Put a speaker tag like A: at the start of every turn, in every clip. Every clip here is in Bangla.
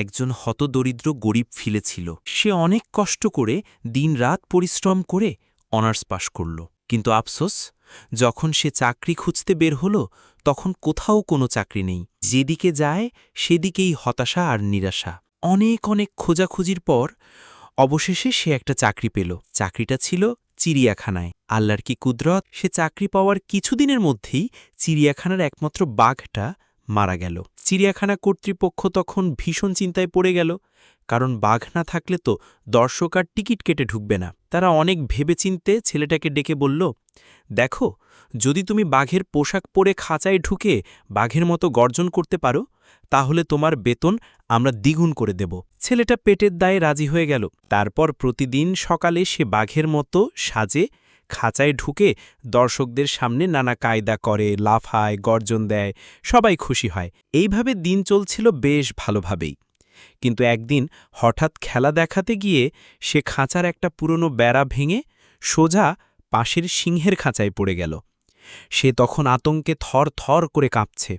A: একজন হতদরিদ্র গরিব ফিলেছিল। সে অনেক কষ্ট করে দিনরাত পরিশ্রম করে অনার্স পাশ করল। কিন্তু আফসোস, যখন সে চাকরি খুঁজতে বের হল, তখন কোথাও কোনো চাকরি নেই। যেদিকে যায়, সেদিকেই হতাশা আর নিরাশা। অনেক অনেক খোঁজাখুঁজির পর, অবশেষে সে একটা চাকরি পেল। চাকরিটা ছিল চিড়িয়াখানায়। আল্লাহর কি কুদরত, সে চাকরি পাওয়ার কিছুদিনের মধ্যেই চিড়িয়াখানার একমাত্র বাঘটা মারা গেল। চিড়িয়াখানা কর্তৃপক্ষ তখন ভীষণ চিন্তায় পড়ে গেল, কারণ বাঘ না থাকলে তো দর্শক আর টিকিট কেটে ঢুকবে না। তারা অনেক ভেবেচিন্তে ছেলেটাকে ডেকে বলল, দেখো, যদি তুমি বাঘের পোশাক পরে খাঁচায় ঢুকে বাঘের মতো গর্জন করতে পারো, তাহলে তোমার বেতন আমরা দ্বিগুণ করে দেব। ছেলেটা পেটের দায়ে রাজি হয়ে গেল। তারপর প্রতিদিন সকালে সে বাঘের মতো সাজে খাঁচায় ঢুকে দর্শকদের সামনে নানা কায়দা করে, লাফায়, গর্জন দেয়, সবাই খুশি হয়। এইভাবে দিন চলছিল বেশ ভালোভাবেই। কিন্তু একদিন হঠাৎ খেলা দেখাতে গিয়ে সে খাঁচার একটা পুরনো বেড়া ভেঙে সোজা পাশের সিংহের খাঁচায় পড়ে গেল। সে তখন আতঙ্কে থর থর করে কাঁপছে।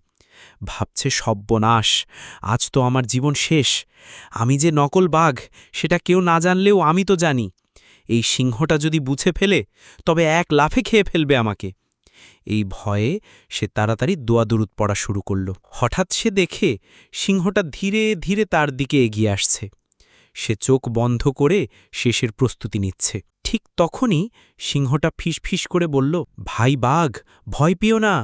A: ভাবছে, সব্যনাশ, আজ তো আমার জীবন শেষ। আমি যে নকল বাঘ, সেটা কেউ না জানলেও আমি তো জানি। এই সিংহটা যদি বুঝে ফেলে, তবে এক লাফে খেয়ে ফেলবে আমাকে। এই ভয়ে সে তাড়াতাড়ি দোয়াদুরুদ পড়া শুরু করল। হঠাৎ সে দেখে সিংহটা ধীরে ধীরে তার দিকে এগিয়ে আসছে। সে চোখ বন্ধ করে শেষের প্রস্তুতি নিচ্ছে। ঠিক তখনই সিংহটা ফিসফিস করে বলল, ভাই বাঘ, ভয় পেও না।